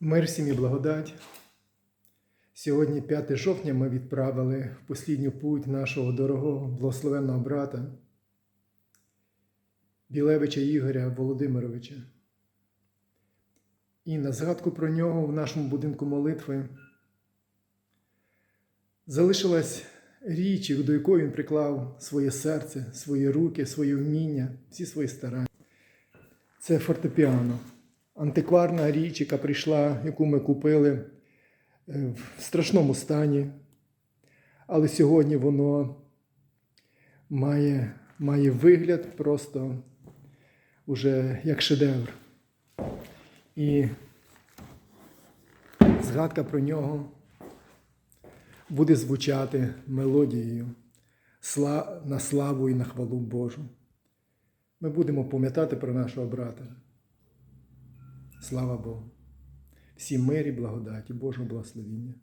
Мир всім і благодать. Сьогодні, 5 жовтня, ми відправили в послідню путь нашого дорогого благословенного брата Білевича Ігоря Володимировича. І на згадку про нього в нашому будинку молитви залишилась річ, до якої він приклав своє серце, свої руки, свої вміння, всі свої старання. Це фортепіано. Антикварна річ, яка прийшла, яку ми купили е, в страшному стані. Але сьогодні воно має, має вигляд просто уже як шедевр. І згадка про нього буде звучати мелодією на славу і на хвалу Божу. Ми будемо пам'ятати про нашого брата. Слава Богу. Всім мирі, благодаті, Божого благословіння.